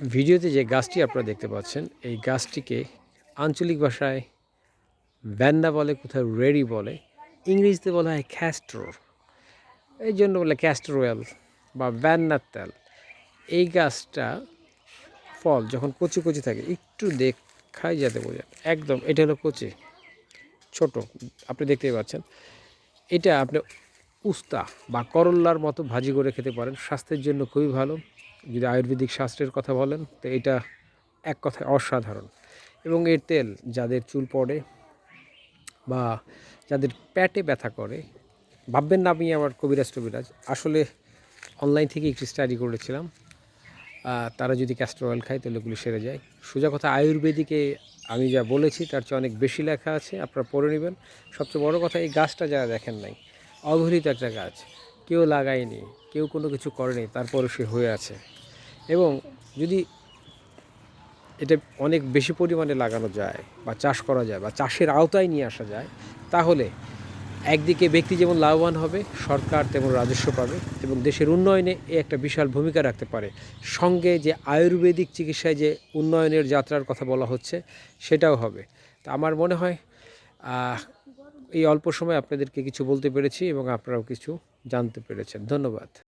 ভিডিওতে যে গাছটি আপনারা দেখতে পাচ্ছেন, এই গাছটিকে আঞ্চলিক ভাষায় ব্যান্ডা বলে কোথাও রেডি বলে, ইংরেজিতে বলা হয় ক্যাস্টর। এই জন্য বলে ক্যাস্টর অয়েল বা ব্যান্নার তেল। এই গাছটা ফল যখন কচি কচি থাকে, একটু দেখাই যাতে বোঝেন। একদম, এটা হলো কচি, ছোট, আপনি দেখতেই পাচ্ছেন। এটা আপনি উস্তা বা করল্লার মতো ভাজি করে খেতে পারেন। স্বাস্থ্যের জন্য খুবই ভালো। যদি আয়ুর্বেদিক শাস্ত্রের কথা বলেন, তো এটা এক কথায় অসাধারণ। এবং এর তেল যাদের চুল পড়ে বা যাদের প্যাটে ব্যথা করে, ভাববেন না আমি আমার কবিরাজ টবিরাজ। আসলে অনলাইন থেকে একটি স্টাডি করেছিলাম। তারা যদি ক্যাস্টর অয়েল খায়, তাহলে ওগুলি সেরে যায়। সোজা কথা, আয়ুর্বেদিকে আমি যা বলেছি, তার চেয়ে অনেক বেশি লেখা আছে। আপনারা পড়ে নেবেন। সবচেয়ে বড় কথা, এই গাছটা যারা দেখেন নাই অবহেলিত একটা গাছ কেউ লাগায়নি, কেউ কোনো কিছু করেনি, তারপরও সে হয়ে আছে। এবং যদি এটা অনেক বেশি পরিমাণে লাগানো যায় বা চাষ করা যায় বা চাষের আওতায় নিয়ে আসা যায়, তাহলে একদিকে ব্যক্তি যেমন লাভবান হবে, সরকার তেমন রাজস্ব পাবে এবং দেশের উন্নয়নে এ একটা বিশাল ভূমিকা রাখতে পারে। সঙ্গে যে আয়ুর্বেদিক চিকিৎসায় যে উন্নয়নের যাত্রার কথা বলা হচ্ছে, সেটাও হবে। তা আমার মনে হয় এই অল্প সময় আপনাদেরকে কিছু বলতে পেরেছি এবং আপনারাও কিছু জানতে পেরেছেন। ধন্যবাদ।